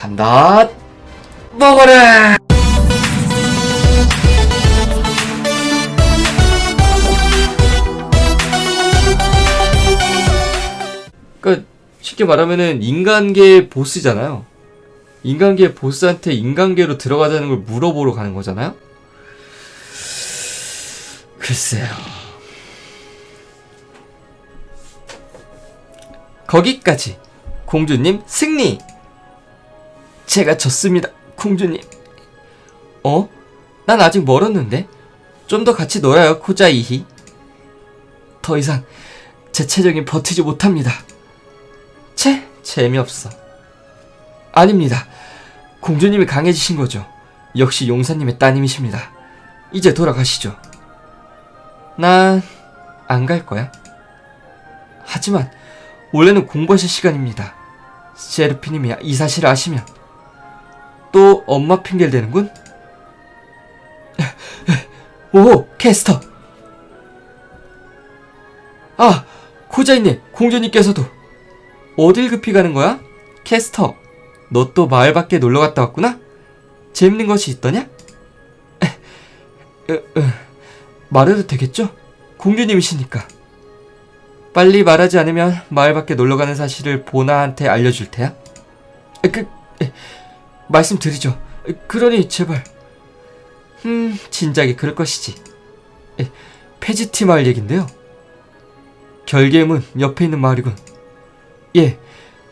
간다. 먹어라. 그러니까 쉽게 말하면은 인간계 보스잖아요. 인간계 보스한테 인간계로 들어가자는 걸 물어보러 가는 거잖아요? 글쎄요. 거기까지. 공주님 승리 제가 졌습니다, 공주님. 어? 난 아직 멀었는데? 좀 더 같이 놀아요, 코자이히. 더 이상 제 체력이 버티지 못합니다. 채, 재미없어. 아닙니다. 공주님이 강해지신 거죠. 역시 용사님의 따님이십니다. 이제 돌아가시죠. 난 안 갈 거야. 하지만 원래는 공부하실 시간입니다. 세르피님이 이 사실을 아시면 또 엄마 핑계를 대는군? 오, 캐스터! 아, 코자이님, 공주님께서도 어딜 급히 가는 거야? 캐스터, 너 또 마을 밖에 놀러 갔다 왔구나? 재밌는 것이 있더냐? 말해도 되겠죠? 공주님이시니까. 빨리 말하지 않으면 마을 밖에 놀러 가는 사실을 보나한테 알려줄 테야. 에, 그, 에, 말씀드리죠. 그러니 제발. 음, 진작에 그럴 것이지. 에, 페지티 마을 얘긴데요. 결계문 옆에 있는 마을이군. 예,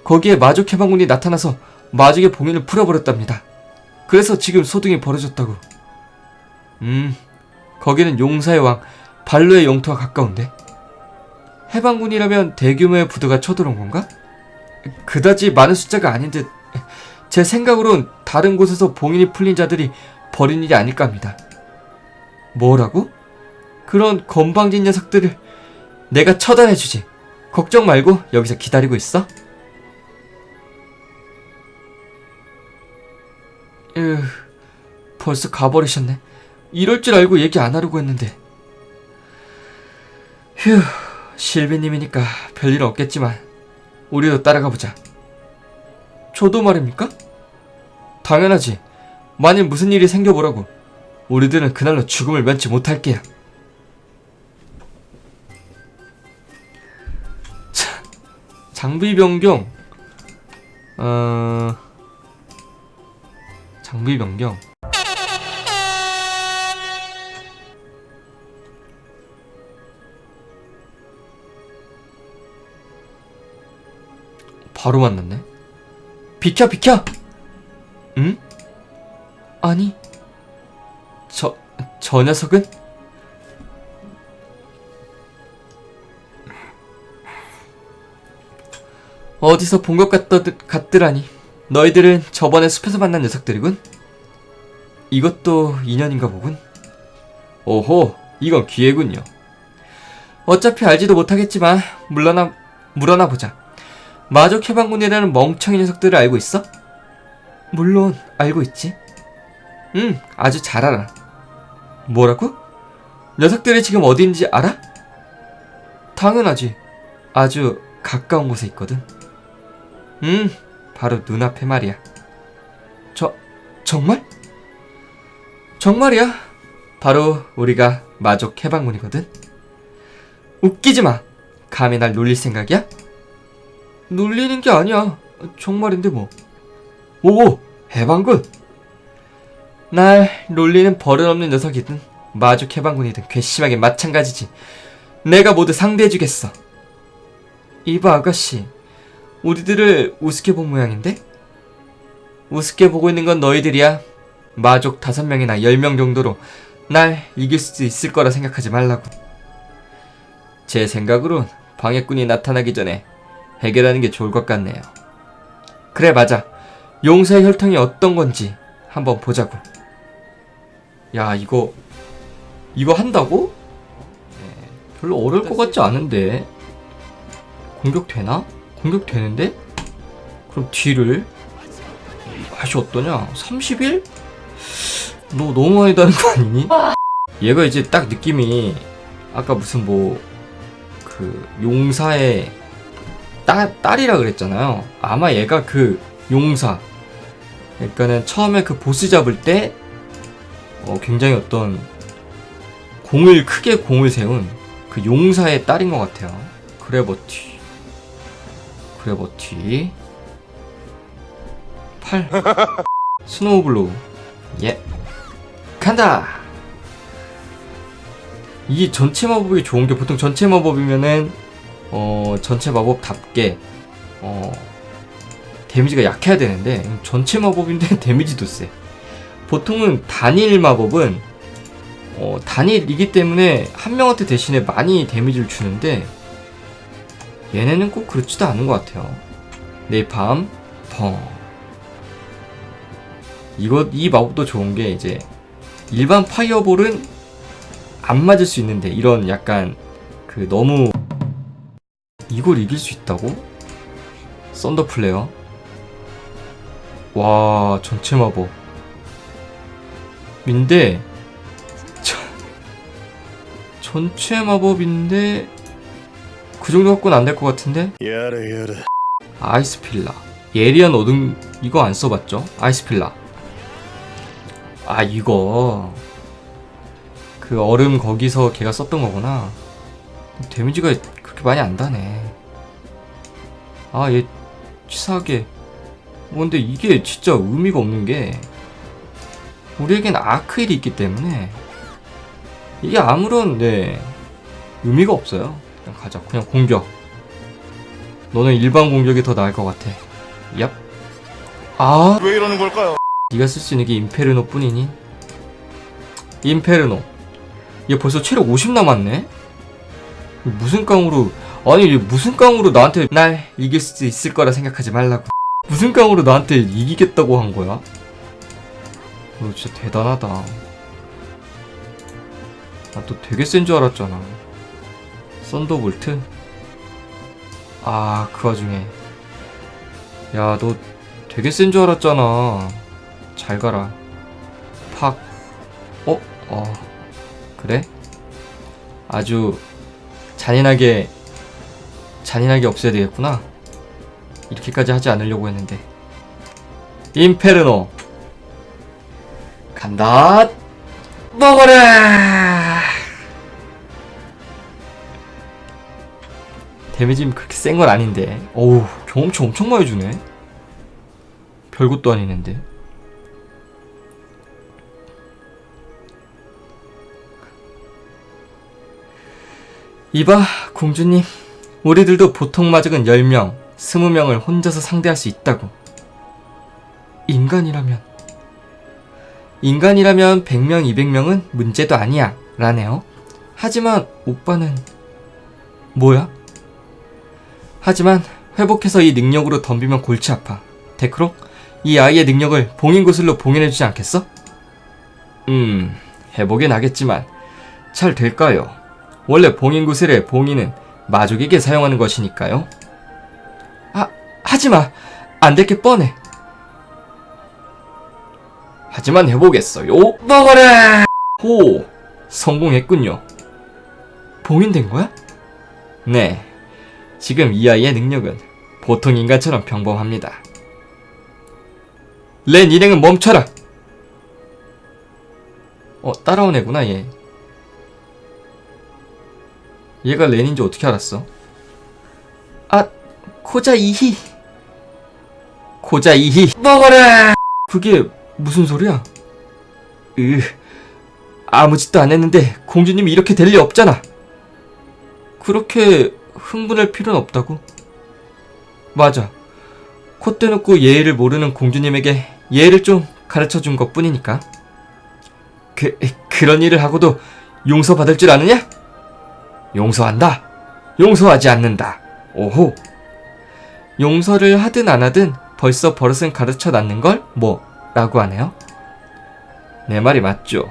거기에 마족 해방군이 나타나서 마족의 봉인을 풀어버렸답니다. 그래서 지금 소동이 벌어졌다고. 음, 거기는 용사의 왕 발로의 영토와 가까운데. 해방군이라면 대규모의 부두가 쳐들어온 건가? 그다지 많은 숫자가 아닌 듯. 제 생각으론 다른 곳에서 봉인이 풀린 자들이 벌인 일이 아닐까 합니다. 뭐라고? 그런 건방진 녀석들을 내가 처단해주지. 걱정 말고 여기서 기다리고 있어. 으, 벌써 가버리셨네. 이럴 줄 알고 얘기 안 하려고 했는데. 휴, 실비님이니까 별일 없겠지만 우리도 따라가 보자. 저도 말입니까? 당연하지. 만일 무슨 일이 생겨보라고. 우리들은 그날로 죽음을 면치 못할게요. 자, 장비 변경. 어... 장비 변경. 바로 만났네. 비켜 비켜. 응? 아니. 저 저 녀석은? 어디서 본 것 같더라니. 너희들은 저번에 숲에서 만난 녀석들이군. 이것도 인연인가 보군. 오호, 이건 기회군요. 어차피 알지도 못하겠지만 물러나 물어나 보자. 마족 해방군이라는 멍청이 녀석들을 알고 있어? 물론 알고 있지. 응, 아주 잘 알아. 뭐라고? 녀석들이 지금 어디인지 알아? 당연하지. 아주 가까운 곳에 있거든. 음, 바로 눈앞에 말이야. 저, 정말? 정말이야. 바로 우리가 마족 해방군이거든. 웃기지 마. 감히 날 놀릴 생각이야? 놀리는 게 아니야. 정말인데 뭐. 오, 해방군. 날 놀리는 버릇없는 녀석이든 마족 해방군이든 괘씸하게 마찬가지지. 내가 모두 상대해주겠어. 이봐 아가씨, 우리들을 우습게 본 모양인데? 우습게 보고 있는 건 너희들이야. 마족 다섯 명이나 열 명 정도로 날 이길 수 있을 거라 생각하지 말라고. 제 생각으론 방해꾼이 나타나기 전에 해결하는 게 좋을 것 같네요. 그래 맞아. 용사의 혈통이 어떤 건지 한번 보자고. 야 이거 이거 한다고? 네, 별로 어려울 것 같지 않은데 공격 되나? 공격 되는데? 그럼 뒤를 맛이 어떠냐? 31? 너 너무 많이 다른 거 아니니? 얘가 이제 딱 느낌이 아까 무슨 뭐 그 용사의 딸, 딸이라 그랬잖아요. 아마 얘가 그 용사 그러니까는 처음에 그 보스 잡을 때 어, 굉장히 어떤 공을 크게 공을 세운 그 용사의 딸인 것 같아요. 그래버티, 그래버티, 팔, 스노우블로우, 예, 간다. 이 전체 마법이 좋은 게 보통 전체 마법이면은 어 전체 마법답게 어 데미지가 약해야 되는데 전체 마법인데 데미지도 세. 보통은 단일 마법은 어 단일이기 때문에 한 명한테 대신에 많이 데미지를 주는데 얘네는 꼭 그렇지도 않은 것 같아요. 네이팜 펑. 이거 이 마법도 좋은 게 이제 일반 파이어볼은 안 맞을 수 있는데 이런 약간 그 너무 이걸 이길 수 있다고? 썬더 플레어? 와 전체 마법. 인데 전체 마법인데 그 정도 갖고는 안 될 것 같은데? 아이스필라. 예리한 어둠 이거 안 써봤죠? 아이스필라. 아 이거. 그 얼음 거기서 걔가 썼던 거구나. 데미지가 그렇게 많이 안 다네 아 얘 치사하게 뭐 근데 이게 진짜 의미가 없는 게 우리에겐 아크일이 있기 때문에 이게 아무런 네 의미가 없어요 그냥 가자 그냥 공격 너는 일반 공격이 더 나을 것 같아 얍 아, 왜 이러는 걸까요? 네가 쓸 수 있는 게 임페르노 뿐이니? 임페르노. 얘 벌써 체력 50 남았네? 무슨 깡으로, 아니, 얘 무슨 깡으로 나한테 날 이길 수 있을 거라 생각하지 말라고. 무슨 깡으로 나한테 이기겠다고 한 거야? 너 진짜 대단하다. 나 또 되게 센 줄 알았잖아. 썬더볼트? 아, 그 와중에. 야, 너 되게 센 줄 알았잖아. 잘 가라. 팍. 어? 어. 그래? 아주 잔인하게 잔인하게 없애야 되겠구나. 이렇게까지 하지 않으려고 했는데. 임페르노. 간다. 먹어라. 데미지 그렇게 센 건 아닌데. 어우, 경험치 엄청 많이 주네. 별것도 아니는데. 이봐, 공주님. 우리들도 보통 마적은 10명, 20명을 혼자서 상대할 수 있다고. 인간이라면. 인간이라면 100명, 200명은 문제도 아니야. 라네요. 하지만 오빠는. 뭐야? 하지만 회복해서 이 능력으로 덤비면 골치 아파. 데크로? 이 아이의 능력을 봉인 구슬로 봉인해주지 않겠어? 음, 해보긴 하겠지만 잘 될까요? 원래 봉인 구슬의 봉인은 마족에게 사용하는 것이니까요. 아, 하지마! 안 될 게 뻔해. 하지만 해보겠어요. 먹어라! 호! 성공했군요. 봉인된 거야? 네. 지금 이 아이의 능력은 보통 인간처럼 평범합니다. 렌 일행은 멈춰라! 어, 따라온 애구나, 얘. 얘가 렌인지 어떻게 알았어? 아, 코자 이히. 코자 이히. 먹어라! 그게 무슨 소리야? 으, 아무 짓도 안 했는데 공주님이 이렇게 될 리 없잖아. 그렇게 흥분할 필요는 없다고? 맞아. 콧대 놓고 예의를 모르는 공주님에게 예의를 좀 가르쳐 준 것 뿐이니까. 그, 그런 일을 하고도 용서받을 줄 아느냐? 용서한다. 용서하지 않는다. 오호. 용서를 하든 안 하든 벌써 버릇은 가르쳐 놨는 걸 뭐? 라고 하네요. 내 말이 맞죠.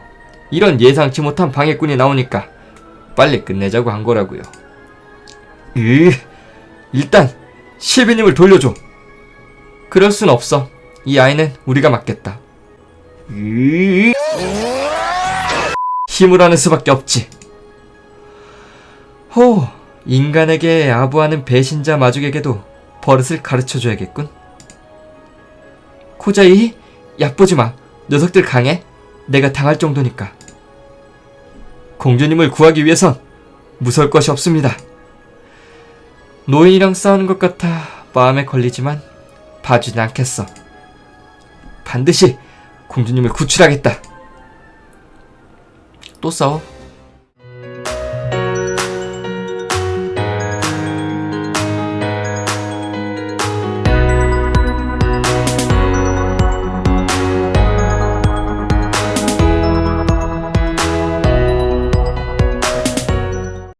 이런 예상치 못한 방해꾼이 나오니까 빨리 끝내자고 한 거라고요. 으, 일단 실비님을 돌려줘. 그럴 순 없어. 이 아이는 우리가 맡겠다. 으, 힘을 하는 수밖에 없지. 호, 인간에게 아부하는 배신자 마족에게도 버릇을 가르쳐줘야겠군. 코자이, 얕보지 마. 녀석들 강해. 내가 당할 정도니까. 공주님을 구하기 위해선 무서울 것이 없습니다. 노인이랑 싸우는 것 같아 마음에 걸리지만 봐주진 않겠어. 반드시 공주님을 구출하겠다. 또 싸워.